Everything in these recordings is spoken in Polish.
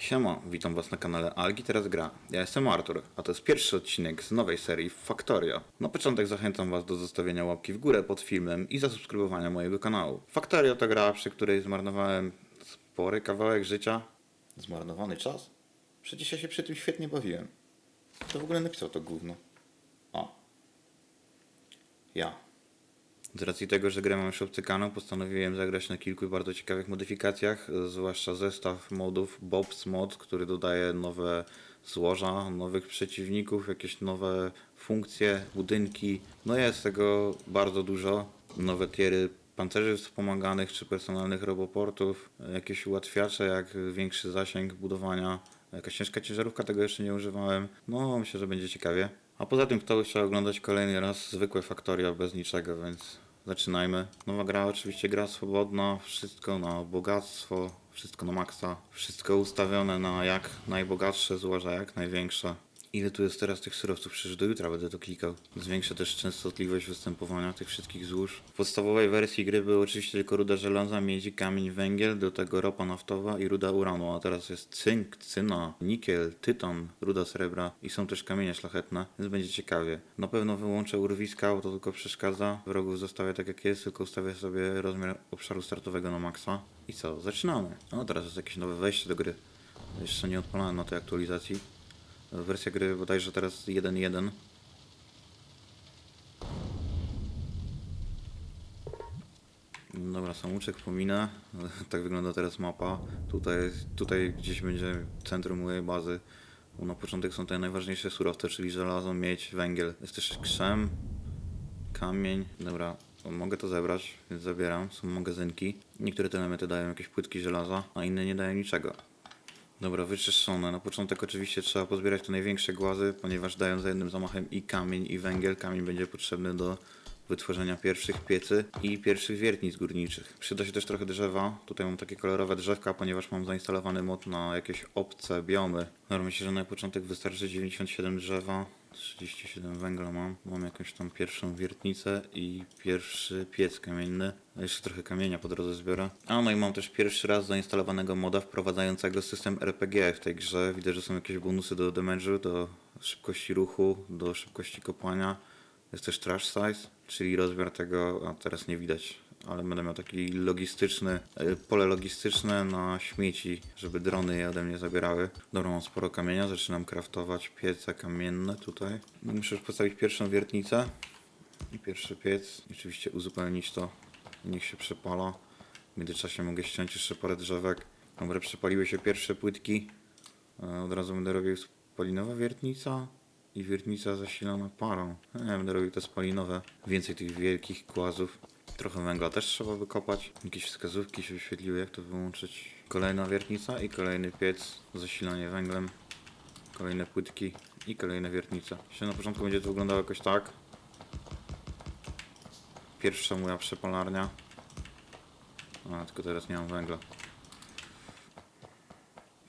Siema, witam was na kanale Algi Teraz Gra. Ja jestem Artur, a to jest pierwszy odcinek z nowej serii Factorio. Na początek zachęcam was do zostawienia łapki w górę pod filmem i zasubskrybowania mojego kanału. Factorio to gra, przy której zmarnowałem spory kawałek życia. Zmarnowany czas? Przecież ja się przy tym świetnie bawiłem. Kto w ogóle napisał to gówno? O. Ja. Z racji tego, że grę mam już obcykaną, postanowiłem zagrać na kilku bardzo ciekawych modyfikacjach, zwłaszcza zestaw modów Bob's Mod, który dodaje nowe złoża, nowych przeciwników, jakieś nowe funkcje, budynki. No jest tego bardzo dużo. Nowe tiery pancerzy wspomaganych czy personalnych roboportów, jakieś ułatwiacze jak większy zasięg budowania, jakaś ciężka ciężarówka, tego jeszcze nie używałem. No myślę, że będzie ciekawie. A poza tym kto by chciał oglądać kolejny raz zwykłe Factorio bez niczego, więc zaczynajmy. Nowa gra oczywiście gra swobodna, wszystko na bogactwo, wszystko na maksa, wszystko ustawione na jak najbogatsze złoża, jak największe. Ile tu jest teraz tych surowców? Przecież do jutra będę to klikał. Zwiększa też częstotliwość występowania tych wszystkich złóż. W podstawowej wersji gry były oczywiście tylko ruda żelaza, miedzi, kamień, węgiel, do tego ropa naftowa i ruda uranu, a teraz jest cynk, cyna, nikiel, tytan, ruda srebra i są też kamienie szlachetne, więc będzie ciekawie. Na pewno wyłączę urwiska, bo to tylko przeszkadza. Wrogów zostawię tak jak jest, tylko ustawię sobie rozmiar obszaru startowego na maksa. I co? Zaczynamy. No teraz jest jakieś nowe wejście do gry. Jeszcze nie odpalałem na tej aktualizacji. Wersja gry bodajże teraz 1.1. Dobra, samouczek pominę. Tak wygląda teraz mapa. Tutaj, tutaj gdzieś będzie centrum mojej bazy. Bo na początek są te najważniejsze surowce, czyli żelazo, miedź, węgiel. Jest też krzem, kamień. Dobra, mogę to zebrać, więc zabieram. Są magazynki. Niektóre te elementy dają jakieś płytki żelaza, a inne nie dają niczego. Dobra, wyczyszczone. Na początek oczywiście trzeba pozbierać te największe głazy, ponieważ dają za jednym zamachem i kamień, i węgiel. Kamień będzie potrzebny do wytworzenia pierwszych piecy i pierwszych wiertnic górniczych. Przyda się też trochę drzewa. Tutaj mam takie kolorowe drzewka, ponieważ mam zainstalowany mod na jakieś obce biomy. Dobra, myślę, że na początek wystarczy 97 drzewa. 37 węgla mam. Mam jakąś tam pierwszą wiertnicę i pierwszy piec kamienny. A jeszcze trochę kamienia po drodze zbiorę. A no i mam też pierwszy raz zainstalowanego moda wprowadzającego system RPG w tej grze. Widzę, że są jakieś bonusy do damage'u, do szybkości ruchu, do szybkości kopania. Jest też trash size, czyli rozmiar tego, a teraz nie widać, ale będę miał taki logistyczny, e, pole logistyczne na śmieci, żeby drony je ode mnie zabierały. Dobra, mam sporo kamienia, zaczynam craftować piece kamienne tutaj. Muszę już postawić pierwszą wiertnicę i pierwszy piec. Oczywiście uzupełnić to, niech się przepala. W międzyczasie mogę ściąć jeszcze parę drzewek. Dobra, przepaliły się pierwsze płytki. E, Od razu będę robił spalinowa wiertnica i wiertnica zasilana parą. Nie, będę robił te spalinowe. Więcej tych wielkich głazów. Trochę węgla też trzeba wykopać. Jakieś wskazówki się wyświetliły, jak to wyłączyć. Kolejna wiertnica i kolejny piec. Zasilanie węglem. Kolejne płytki i kolejne wiertnice. Się na początku będzie to wyglądało jakoś tak. Pierwsza moja przepalarnia. A, tylko teraz nie mam węgla.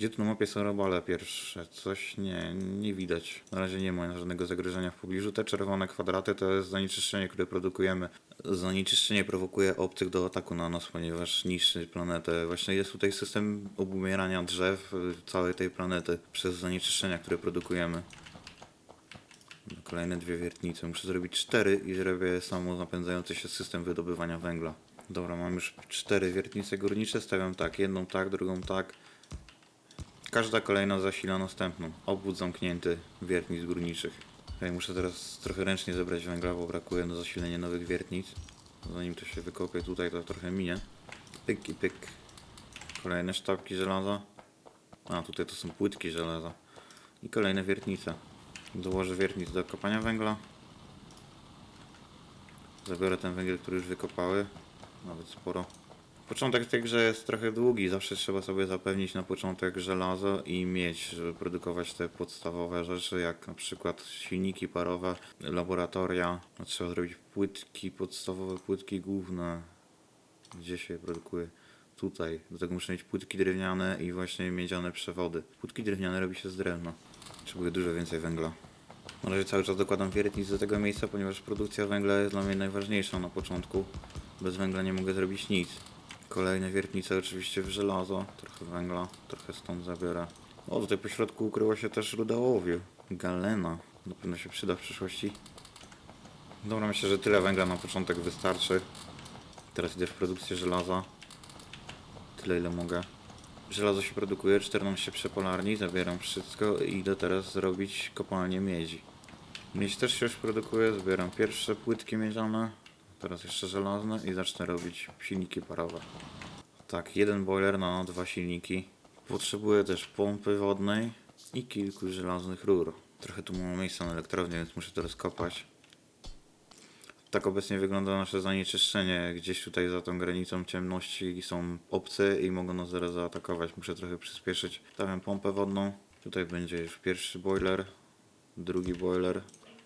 Gdzie tu na mapie są robale pierwsze? Coś nie, nie widać. Na razie nie ma żadnego zagrożenia w pobliżu. Te czerwone kwadraty to jest zanieczyszczenie, które produkujemy. Zanieczyszczenie prowokuje obcych do ataku na nas, ponieważ niszczy planetę. Właśnie jest tutaj system obumierania drzew y, całej tej planety przez zanieczyszczenia, które produkujemy. Kolejne dwie wiertnice. Muszę zrobić cztery i zrobię samo napędzający się system wydobywania węgla. Dobra, mam już cztery wiertnice górnicze. Stawiam tak, jedną tak, drugą tak. Każda kolejna zasila następną. Obwód zamknięty wiertnic górniczych. Ja muszę teraz trochę ręcznie zebrać węgla, bo brakuje na zasilenie nowych wiertnic. Zanim to się wykopie tutaj, to trochę minie. Pyk i pyk. Kolejne sztabki żelaza. A, tutaj to są płytki żelaza. I kolejne wiertnice. Dołożę wiertnic do kopania węgla. Zabiorę ten węgiel, który już wykopały. Nawet sporo. Początek w tej grze jest trochę długi, zawsze trzeba sobie zapewnić na początek żelazo i mieć, żeby produkować te podstawowe rzeczy, jak na przykład silniki parowe, laboratoria. No, trzeba zrobić płytki, podstawowe płytki główne. Gdzie się je produkuje? Tutaj. Do tego muszę mieć płytki drewniane i właśnie miedziane przewody. Płytki drewniane robi się z drewna. Potrzebuję dużo więcej węgla. Na razie cały czas dokładam wiertnic do tego miejsca, ponieważ produkcja węgla jest dla mnie najważniejsza na początku. Bez węgla nie mogę zrobić nic. Kolejne wiertnice oczywiście w żelazo, trochę węgla, trochę stąd zabiorę. O, tutaj po środku ukryła się też ruda ołowiu. Galena, na pewno się przyda w przyszłości. Dobra, myślę, że tyle węgla na początek wystarczy. Teraz idę w produkcję żelaza. Tyle ile mogę. Żelazo się produkuje, 14 przepolarni, zabieram wszystko i idę teraz zrobić kopalnię miedzi. Miedź też się już produkuje, zbieram pierwsze płytki miedziane, teraz jeszcze żelazne i zacznę robić silniki parowe. Tak, jeden boiler na dwa silniki. Potrzebuję też pompy wodnej i kilku żelaznych rur. Trochę tu mam miejsca na elektrownię, więc muszę to rozkopać. Tak obecnie wygląda nasze zanieczyszczenie. Gdzieś tutaj za tą granicą ciemności są obcy i mogą nas zaraz zaatakować. Muszę trochę przyspieszyć. Stawiam pompę wodną. Tutaj będzie już pierwszy boiler, drugi boiler,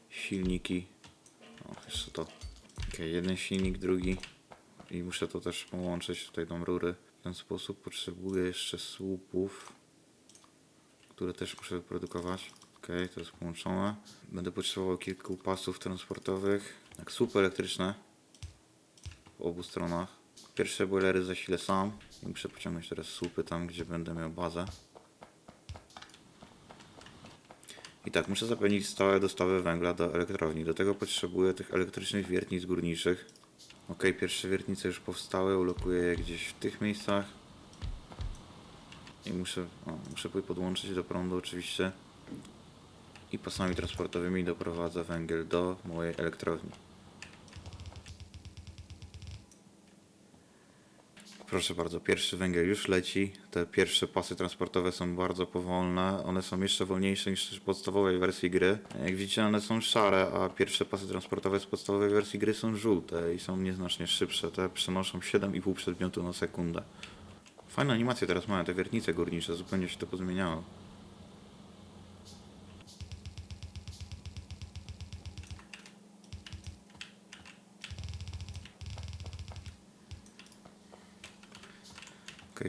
silniki. O, jeszcze to. Ok, jeden silnik, drugi. I muszę to też połączyć. Tutaj tą rury. W ten sposób potrzebuję jeszcze słupów, które też muszę wyprodukować. Ok, to jest połączone. Będę potrzebował kilku pasów transportowych. Jak słupy elektryczne po obu stronach. Pierwsze boilery zasilę sam i muszę pociągnąć teraz słupy tam, gdzie będę miał bazę. I tak, muszę zapewnić stałe dostawy węgla do elektrowni. Do tego potrzebuję tych elektrycznych wiertnic górniczych. Ok, pierwsze wiertnice już powstały, ulokuję je gdzieś w tych miejscach. I muszę, o, muszę podłączyć do prądu oczywiście. I pasami transportowymi doprowadzę węgiel do mojej elektrowni. Proszę bardzo, pierwszy węgiel już leci. Te pierwsze pasy transportowe są bardzo powolne. One są jeszcze wolniejsze niż w podstawowej wersji gry. Jak widzicie, one są szare, a pierwsze pasy transportowe z podstawowej wersji gry są żółte i są nieznacznie szybsze. Te przenoszą 7,5 przedmiotu na sekundę. Fajne animacje teraz mają te wiertnice górnicze, zupełnie się to pozmieniało.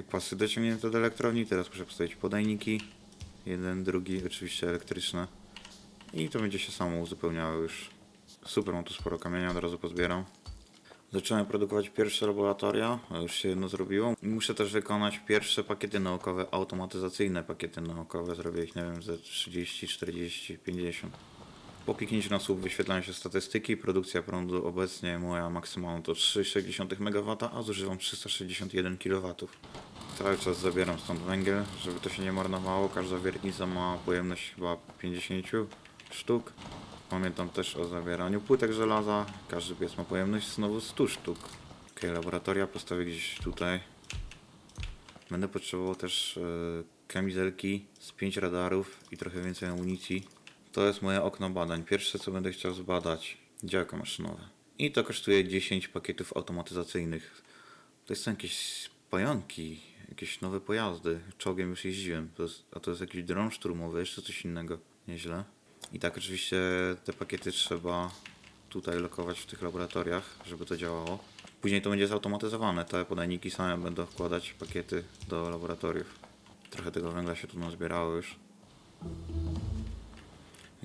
Pasy dociągnięte do elektrowni, teraz muszę postawić podajniki. Jeden, drugi, oczywiście elektryczne. I to będzie się samo uzupełniało już. Super, mam tu sporo kamienia, od razu pozbieram. Zacząłem produkować pierwsze laboratoria, już się jedno zrobiło. Muszę też wykonać pierwsze pakiety naukowe, automatyzacyjne pakiety naukowe. Zrobię ich, nie wiem, ze 30, 40, 50. Po kliknięciu na słup wyświetlają się statystyki. Produkcja prądu obecnie moja maksymalna to 3,6 MW, a zużywam 361 kW. Cały czas zabieram stąd węgiel, żeby to się nie marnowało. Każda wiertnica ma pojemność chyba 50 sztuk. Pamiętam też o zabieraniu płytek żelaza. Każdy piec ma pojemność znowu 100 sztuk. Ok, laboratoria postawię gdzieś tutaj. Będę potrzebował też e, kamizelki z 5 radarów i trochę więcej amunicji. To jest moje okno badań. Pierwsze co będę chciał zbadać, działka maszynowe. I to kosztuje 10 pakietów automatyzacyjnych. To są jakieś pająki, jakieś nowe pojazdy. Czołgiem już jeździłem, to jest, a to jest jakiś dron szturmowy, jeszcze coś innego. Nieźle. I tak oczywiście te pakiety trzeba tutaj lokować w tych laboratoriach, żeby to działało. Później to będzie zautomatyzowane. Te podajniki same będą wkładać pakiety do laboratoriów. Trochę tego węgla się tu nazbierało już.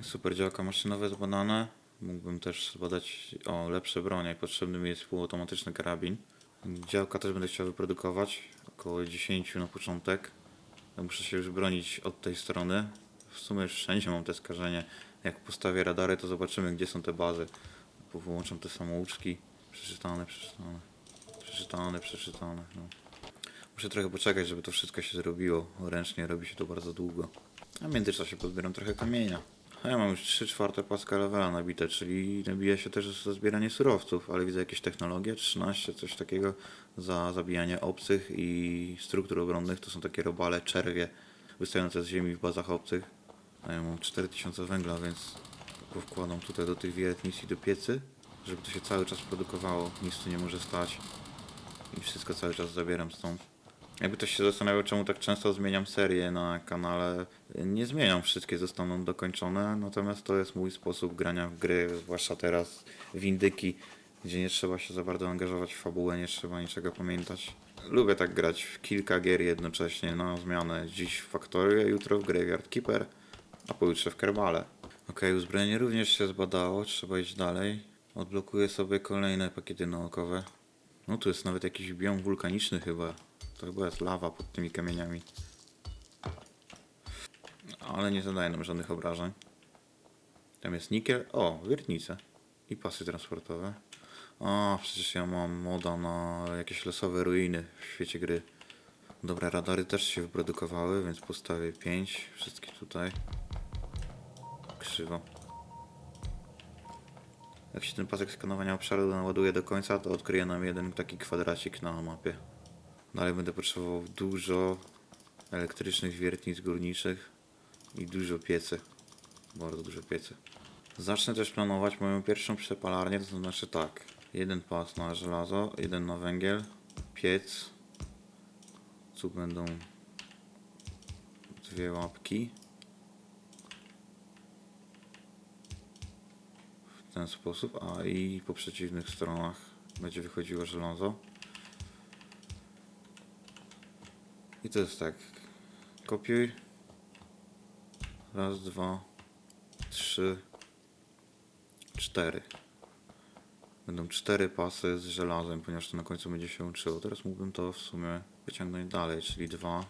Super działka maszynowe zbadane. Mógłbym też zbadać o lepsze bronie. Potrzebny mi jest półautomatyczny karabin. Działka też będę chciał wyprodukować. Około 10 na początek. Muszę się już bronić od tej strony. W sumie już wszędzie mam te skażenie. Jak postawię radary, to zobaczymy, gdzie są te bazy. Wyłączam te samouczki. Przeczytane, przeczytane. Przeczytane, przeczytane. No. Muszę trochę poczekać, żeby to wszystko się zrobiło. Ręcznie robi się to bardzo długo. A w międzyczasie pozbieram trochę kamienia. A ja mam już 3 czwarte paska levela nabite, czyli nabija się też za zbieranie surowców, ale widzę jakieś technologie, 13, coś takiego za zabijanie obcych i struktur obronnych. To są takie robale, czerwie wystające z ziemi w bazach obcych. A ja mam 4000 węgla, więc go wkładam tutaj do tych wiertnic i do piecy, żeby to się cały czas produkowało. Nic tu nie może stać. I wszystko cały czas zabieram stąd. Jakby ktoś się zastanawiał, czemu tak często zmieniam serię na kanale, nie zmieniam, wszystkie zostaną dokończone, natomiast to jest mój sposób grania w gry, zwłaszcza teraz w indyki, gdzie nie trzeba się za bardzo angażować w fabułę, nie trzeba niczego pamiętać. Lubię tak grać w kilka gier jednocześnie na zmianę. Dziś w Factorio, jutro w Graveyard Keeper, a pojutrze w Kerbale. Ok, uzbrojenie również się zbadało, trzeba iść dalej. Odblokuję sobie kolejne pakiety naukowe. No tu jest nawet jakiś biom wulkaniczny chyba. To chyba jest lawa pod tymi kamieniami. Ale nie zadaje nam żadnych obrażeń. Tam jest nikiel. O, wiertnice. I pasy transportowe. O, przecież ja mam moda na jakieś losowe ruiny w świecie gry. Dobra, radary też się wyprodukowały, więc postawię 5. Wszystkie tutaj. Krzywo. Jak się ten pasek skanowania obszaru naładuje do końca, to odkryje nam jeden taki kwadracik na mapie. Dalej będę potrzebował dużo elektrycznych wiertnic górniczych i dużo piecy. Bardzo dużo piecy. Zacznę też planować moją pierwszą przepalarnię, to znaczy tak. Jeden pas na żelazo, jeden na węgiel, piec. Tu będą dwie łapki. W ten sposób, a i po przeciwnych stronach będzie wychodziło żelazo. I to jest tak. Kopiuj. Raz, dwa, trzy, cztery. Będą cztery pasy z żelazem, ponieważ to na końcu będzie się łączyło. Teraz mógłbym to w sumie wyciągnąć dalej, czyli dwa,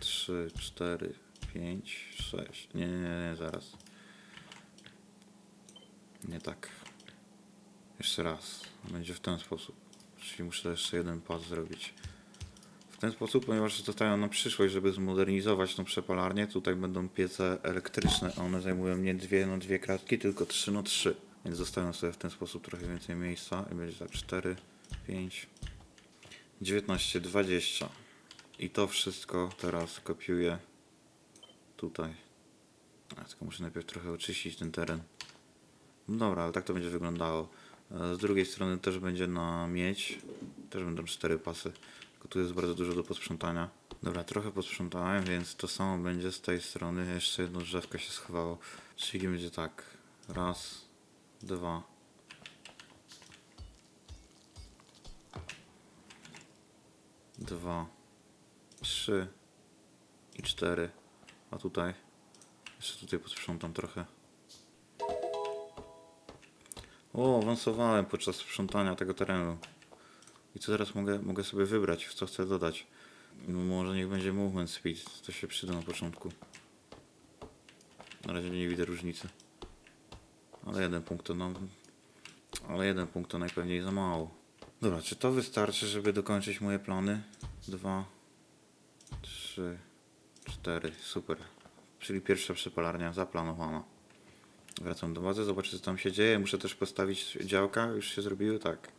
trzy, cztery, pięć, sześć. Nie, nie, nie, nie, zaraz. Nie tak. Jeszcze raz. Będzie w ten sposób. Czyli muszę jeszcze jeden pas zrobić. Ten sposób, ponieważ zostają na przyszłość, żeby zmodernizować tą przepalarnię, tutaj będą piece elektryczne, a one zajmują nie dwie na dwie kratki, tylko trzy na trzy. Więc zostawiam sobie w ten sposób trochę więcej miejsca i będzie tak 4, 5, 19, 20. I to wszystko teraz kopiuję tutaj. A, tylko muszę najpierw trochę oczyścić ten teren. No dobra, ale tak to będzie wyglądało. E, Z drugiej strony też będzie na miedź. Też będą cztery pasy. Tylko tu jest bardzo dużo do posprzątania. Dobra, trochę posprzątałem, więc to samo będzie z tej strony. Jeszcze jedno drzewko się schowało. Czyli będzie tak. Raz, dwa. Dwa, trzy i cztery. A tutaj? Jeszcze tutaj posprzątam trochę. O, awansowałem podczas sprzątania tego terenu. I co teraz mogę, mogę sobie wybrać, w co chcę dodać? No, może niech będzie movement speed, to się przyda na początku. Na razie nie widzę różnicy. Ale jeden punkt to no... Ale jeden punkt to najpewniej za mało. Dobra, czy to wystarczy, żeby dokończyć moje plany? Dwa, trzy, cztery, super. Czyli pierwsza przepalarnia zaplanowana. Wracam do bazy, zobaczę co tam się dzieje. Muszę też postawić działka, już się zrobiły, tak.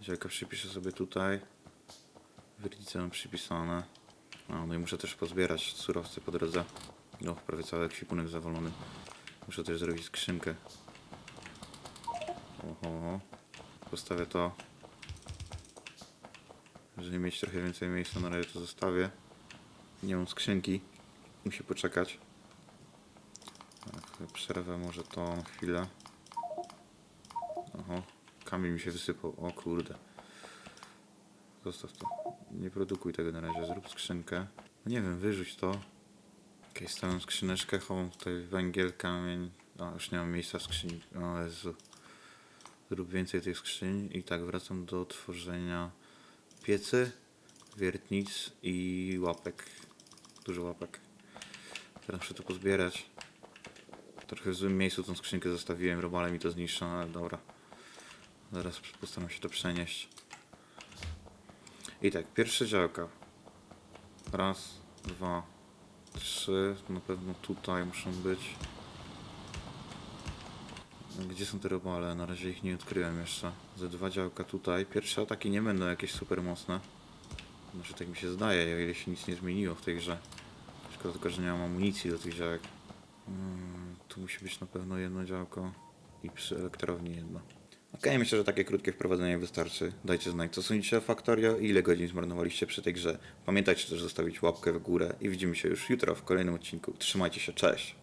Działka przypiszę sobie tutaj. Wiernice mam przypisane. A, no i muszę też pozbierać surowce po drodze. No, prawie cały ekwipunek zawalony. Muszę też zrobić skrzynkę. Oho. Postawię to. Jeżeli mieć trochę więcej miejsca, na razie to zostawię. Nie mam skrzynki. Musi poczekać. Tak, przerwę może to na chwilę. Kamień mi się wysypał. O kurde. Zostaw to. Nie produkuj tego na razie. Zrób skrzynkę. No nie wiem, wyrzuć to. Okej, stawiam skrzyneczkę, chowam tutaj węgiel, kamień. A, już nie mam miejsca w skrzyni. O Jezu. Zrób więcej tych skrzyń i tak wracam do tworzenia piecy, wiertnic i łapek. Dużo łapek. Teraz muszę to pozbierać. Trochę w złym miejscu tą skrzynkę zostawiłem, robale mi to zniszczą, ale dobra. Zaraz postaram się to przenieść. I tak, pierwsze działka. Raz, dwa, trzy. Na pewno tutaj muszą być. Gdzie są te robale? Na razie ich nie odkryłem jeszcze. Ze dwa działka tutaj. Pierwsze ataki nie będą jakieś super mocne. Znaczy tak mi się zdaje, o ile się nic nie zmieniło w tej grze. Szkoda tylko, że nie mam amunicji do tych działek. Mm, tu musi być na pewno jedno działko i przy elektrowni jedno. Okej, myślę, że takie krótkie wprowadzenie wystarczy. Dajcie znać, co sądzicie o Factorio i ile godzin zmarnowaliście przy tej grze. Pamiętajcie też zostawić łapkę w górę i widzimy się już jutro w kolejnym odcinku. Trzymajcie się, cześć!